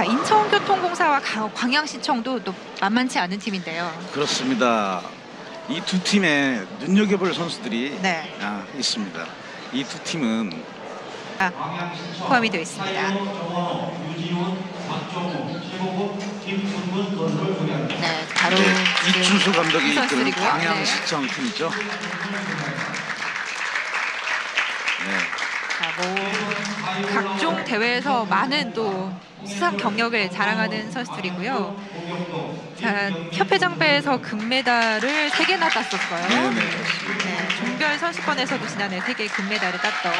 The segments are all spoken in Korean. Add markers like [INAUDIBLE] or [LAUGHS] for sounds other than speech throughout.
자 인천교통공사와 가- 광양시청도 또 만만치 않은 팀인데요. 그렇습니다. 이 두 팀에 눈여겨볼 선수들이 네, 아, 있습니다. 이 두 팀은 포함이 되어 있습니다. 네, 바로 네, 이춘수 감독이 이 이끄는. 네. 광양시청 팀이죠. 네. 자, 뭐 각종 대회에서 많은 또 수상 경력을 자랑하는 선수들이고요. 자, 협회장배에서 금메달을 세 개나 땄었어요. 네네. 네, 종별 선수권에서도 지난해 세개 금메달을 땄던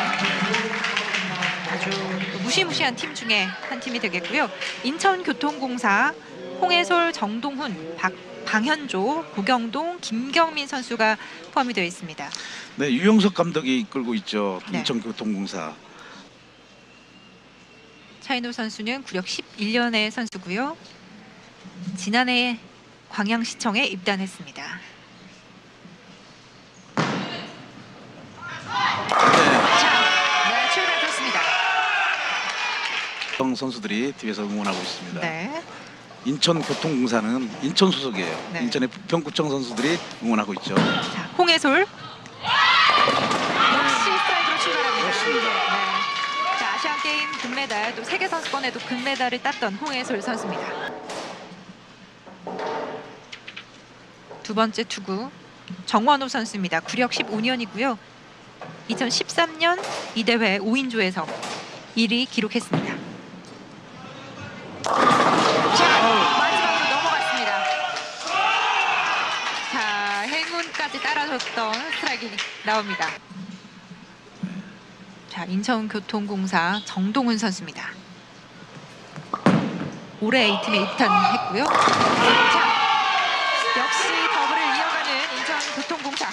아주 또 무시무시한 팀 중에 한 팀이 되겠고요. 인천교통공사 홍해솔, 정동훈, 박, 방현조, 고경동, 김경민 선수가 포함이 되어 있습니다. 네, 유영석 감독이 이끌고 있죠. 네. 인천교통공사. 차인호 선수는 구력 11년의 선수고요. 지난해 광양시청에 입단했습니다. 네. 자, 네, 선수들이 뒤에서 응원하고 있습니다. 네. 인천교통공사는 인천 소속이에요. 네. 인천의 부평구청 선수들이 응원하고 있죠. 자, 홍해솔. 역시 스트라이크로 출발합니다. 그렇습니다. 네. 자, 아시안 게임 금메달 또 세계 선수권에도 금메달을 땄던 홍해솔 선수입니다. 두 번째 투구 정원호 선수입니다. 구력 15년이고요. 2013년 이 대회 5인조에서 1위 기록했습니다. 자, 마지막으로 넘어갔습니다. 자, 행운까지 따라줬던 스트라이크 나옵니다. 자, 인천교통공사 정동훈 선수입니다. 올해 이 팀에 입단했고요. 자, 역시 더블을 이어가는 인천교통공사.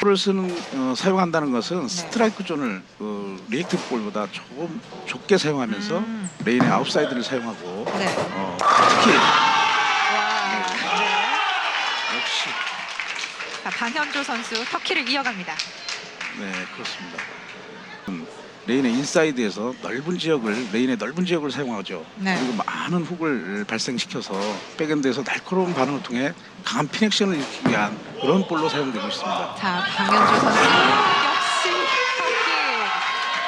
볼을 쓰는 어, 사용한다는 것은 네. 스트라이크 존을 어, 리액티브 볼보다 조금 좁게 사용하면서 음. 레인의 아웃사이드를 사용하고 네. 어, 특히 와. 네. 역시 자, 방현조 선수 터키를 이어갑니다. 네 그렇습니다. 음, 레인의 인사이드에서 넓은 지역을 레인의 넓은 지역을 사용하죠. 네. 그리고 많은 훅을 발생시켜서 백엔드에서 날카로운 반응을 통해 강한 피넥션을 일으키기 위한 그런 볼로 사용되고 있습니다. 자, 방현조 선수 역시 터키.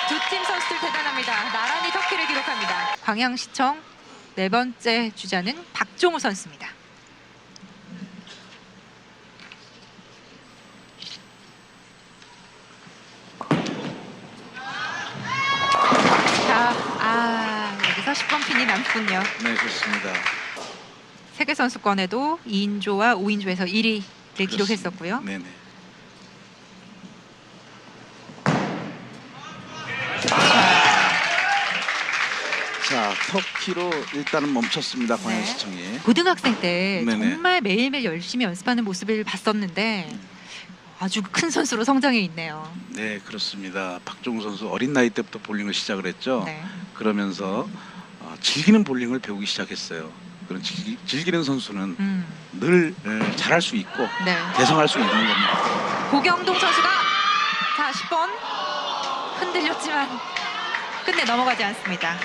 두 팀 선수들 대단합니다. 나란히 터키를 기록합니다. 광양시청 네 번째 주자는 박종우 선수입니다. 자, 아 여기서 10번 핀이 남군요. 네 그렇습니다. 세계 선수권에도 2인조와 5인조에서 1위를 기록했었고요. 네 네. 자 터키로 일단은 멈췄습니다 광양시청이. 고등학생 때 네네. 정말 매일매일 열심히 연습하는 모습을 봤었는데 아주 큰 선수로 성장해 있네요. 네 그렇습니다. 박종우 선수 어린 나이 때부터 볼링을 시작을 했죠. 네. 그러면서 어, 즐기는 볼링을 배우기 시작했어요. 그런 즐기, 즐기 는 선수는 음, 늘 에, 잘할 수 있고 네. 대성할 수 있는 겁니다. 고경동 선수가 자 10번 흔들렸지만 끝내 넘어가지 않습니다.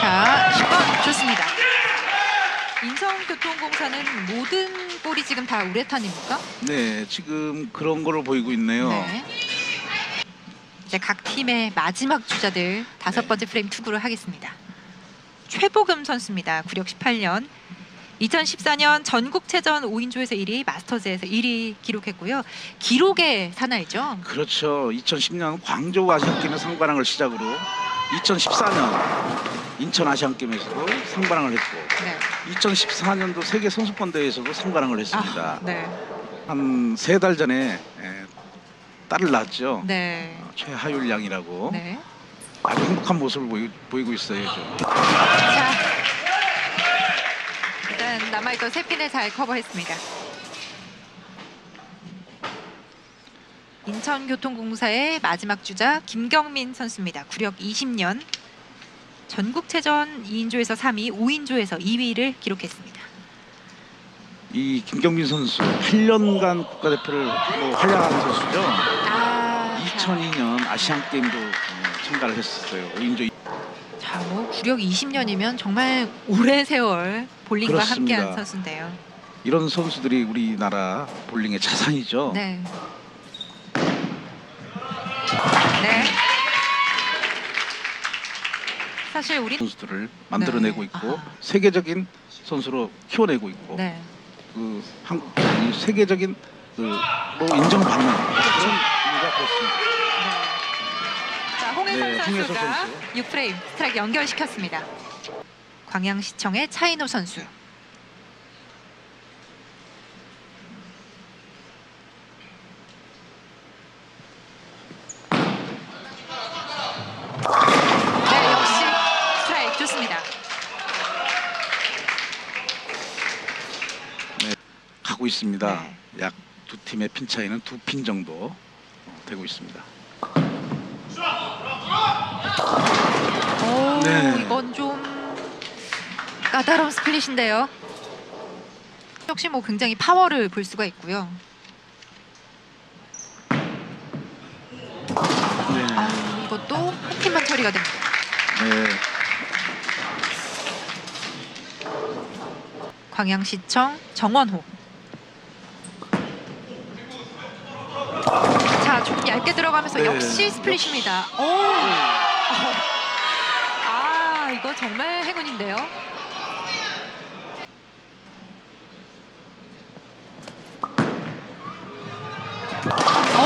자 10번 좋습니다. 인성 교통공사는 모든 볼이 지금 다 우레탄입니까? 네 지금 그런 거로 보이고 있네요. 네. 이제 각 팀의 마지막 주자들 다섯 네. 번째 프레임 투구를 하겠습니다. 최보금 선수입니다. 구력 18년. 2014년 전국체전 5인조에서 1위, 마스터즈에서 1위 기록했고요. 기록의 사나이죠. 그렇죠. 2010년 광저우 아시안게임의 상관왕을 시작으로 2014년 인천 아시안게임에서도 상관왕을 했고 네. 2014년도 세계 선수권 대회에서도 상관왕을 했습니다. 아, 네. 한 세 달 전에 에, 딸을 낳았죠. 네. 어, 최하율 양이라고 네. 아주 행복한 모습을 보이, 보이고 있어요. 요즘. 자. 일단 남아있던 세 핀을 잘 커버했습니다. 인천교통공사의 마지막 주자 김경민 선수입니다. 구력 20년. 전국체전 2인조에서 3위, 5인조에서 2위를 기록했습니다. 이 김경민 선수 8년간 국가대표를 뭐 활약한 선수죠. 아, 자, 2002년 아시안 게임도 어, 참가를 했었어요. 5인조 자, 뭐 구력 20년이면 정말 오랜 세월 볼링과 그렇습니다. 함께한 선수인데요. 이런 선수들이 우리나라 볼링의 자산이죠. 네. 네. 사실 우리 선수들을 만들어내고 네. 있고 아하. 세계적인 선수로 키워내고 있고 네. 그 한, 이 세계적인 그뭐 인정받는 그런 그렇습니다. 네. 자, 홍혜선 네, 홍혜선 선수가 선수. 6프레임 스트라이크 연결시켰습니다. 광양시청의 차인호 선수. 네, 역시 스트라이크 좋습니다. 가고 있습니다. 네. 약두 팀의 핀 차이는 두 핀 정도 어, 되고 있습니다. 오, 네. 이건 좀 까다로운 스플릿인데요. 역시 뭐 굉장히 파워를 볼 수가 있고요. 네. 아, 이것도 한 팀만 처리가 됩니다. 네. 광양시청 정원호. 자, 좀 얇게 들어가면서 네, 역시 스플릿입니다. 오. [LAUGHS] 아, 이거 정말 행운인데요. 오.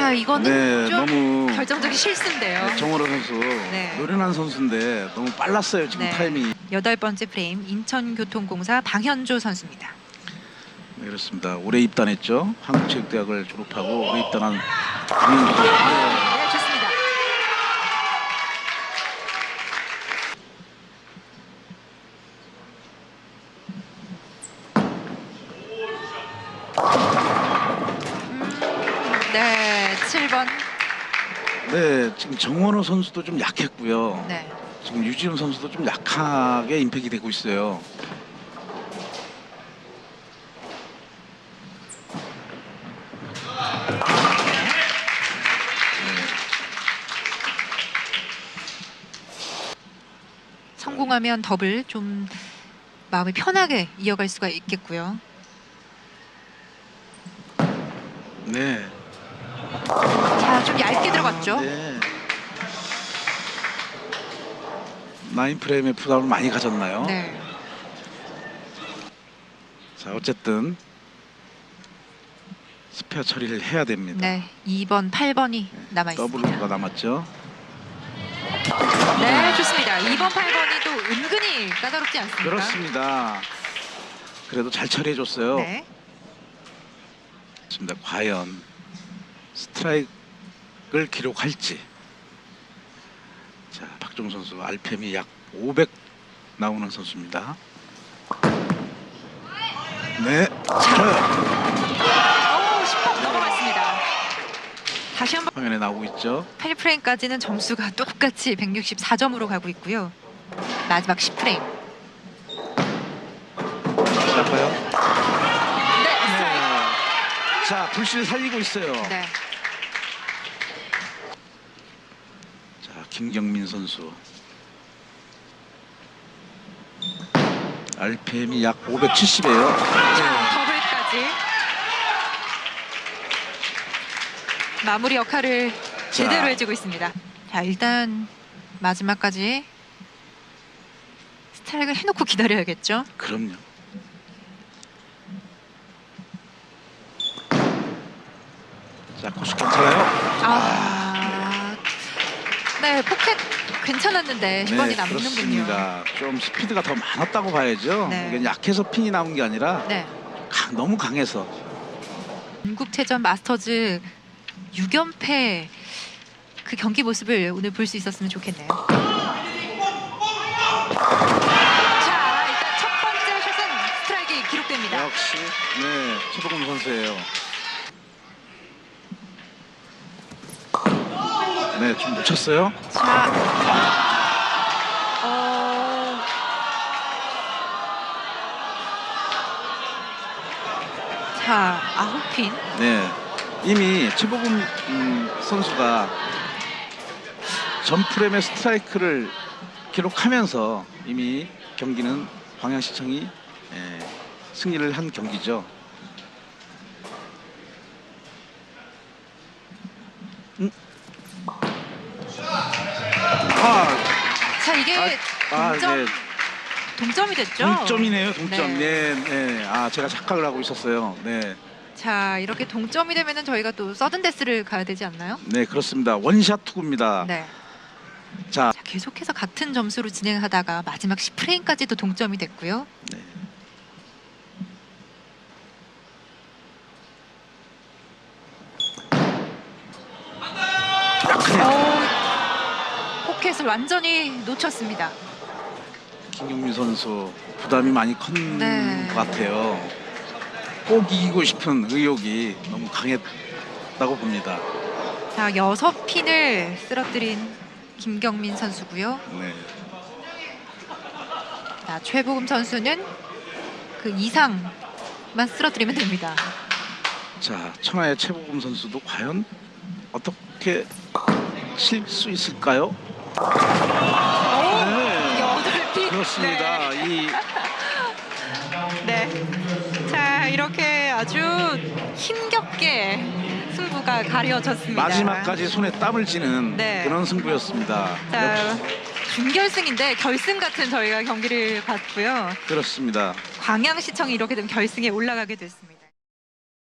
야, 이거는 네, 좀 너무 결정적인 실수인데요. 네, 정호로 선수 네. 노련한 선수인데 너무 빨랐어요 지금 네. 타이밍이. 여덟 번째 프레임 인천교통공사 방현조 선수입니다. 네, 그렇습니다. 올해 입단했죠. 한국체육대학을 졸업하고 올해 입단한 강현주 선수. 네. 네, 좋습니다. 음, 네, 7번. 네, 지금 정원호 선수도 좀 약했고요. 네. 지금 유지훈 선수도 좀 약하게 임팩이 되고 있어요. 성공하면 더블 좀 마음이 편하게 이어갈 수가 있겠고요. 네. 자, 좀 얇게 들어갔죠. 네. 나인 프레임의 부담을 많이 가졌나요? 네. 자, 어쨌든 스페어 처리를 해야 됩니다. 네. 2번, 8번이 남아 있습니다. 더블가 남았죠. 네, 좋습니다. 2번, 8번이 또 은근히 까다롭지 않습니까? 그렇습니다. 그래도 잘 처리해 줬어요. 네. 좋습니다. 과연 스트라이크를 기록할지. 자, 박종 선수 RPM이 약 500 나오는 선수입니다. 네, 좋아요. 오, 10번 넘어갔습니다. 다시 한번 화면에 나오고 있죠. 8프레임까지는 점수가 똑같이 164점으로 가고 있고요. 마지막 10프레임. 시작할까요? 네, 스트라이크. 네. 자, 불씨를 살리고 있어요. 네. 자, 김경민 선수. RPM이 약 570이에요. 더블까지. 마무리 역할을 제대로 해주고 있습니다. 자, 일단 마지막까지 스트라이크를 해놓고 기다려야겠죠. 그럼요. 자, 코스 괜찮아요? 아, 네, 포켓 괜찮았는데 10번이 남는군요. 그렇습니다. 좀 스피드가 더 많았다고 봐야죠. 네. 이게 약해서 핀이 나온 게 아니라 네, 강- 너무 강해서. 전국체전 마스터즈 6연패 그 경기 모습을 오늘 볼 수 있었으면 좋겠네요. 자, 일단 첫 번째 샷은 스트라이크 기록됩니다. 역시 네 최복원 선수예요. 네, 좀 놓쳤어요. 자, 어, 자, 아홉 핀. 네. 이미 최보금 음, 선수가 전프렘의 스트라이크를 기록하면서 이미 경기는 광양시청이 예, 승리를 한 경기죠. 음. 아, 자, 이게 아, 동점, 네. 동점이 됐죠? 동점이네요, 동점. 네. 네, 네. 아, 제가 착각을 하고 있었어요. 네. 자, 이렇게 동점이 되면은 저희가 또 서든 데스를 가야 되지 않나요? 네, 그렇습니다. 원샷 투구입니다. 네. 자, 자, 계속해서 같은 점수로 진행하다가 마지막 10프레임까지도 동점이 됐고요. 네. 약하네요. 오, 포켓을 완전히 놓쳤습니다. 김경민 선수 부담이 많이 컸는 네. 것 같아요. 꼭 이기고 싶은 의욕이 너무 강했다고 봅니다. 자, 여섯 핀을 쓰러뜨린 김경민 선수고요. 네. 자, 최보금 선수는 그 이상만 쓰러뜨리면 됩니다. 자, 천하의 최보금 선수도 과연 어떻게 칠 수 있을까요? 네. 여덟. 그렇습니다. 이 네. [LAUGHS] 네. 자, 이렇게 아주 힘겹게 승부가 가려졌습니다. 마지막까지 손에 땀을 쥐는 네. 그런 승부였습니다. 자, 역시 준결승인데 결승 같은 저희가 경기를 봤고요. 그렇습니다. 광양시청이 이렇게 되면 결승에 올라가게 됐습니다.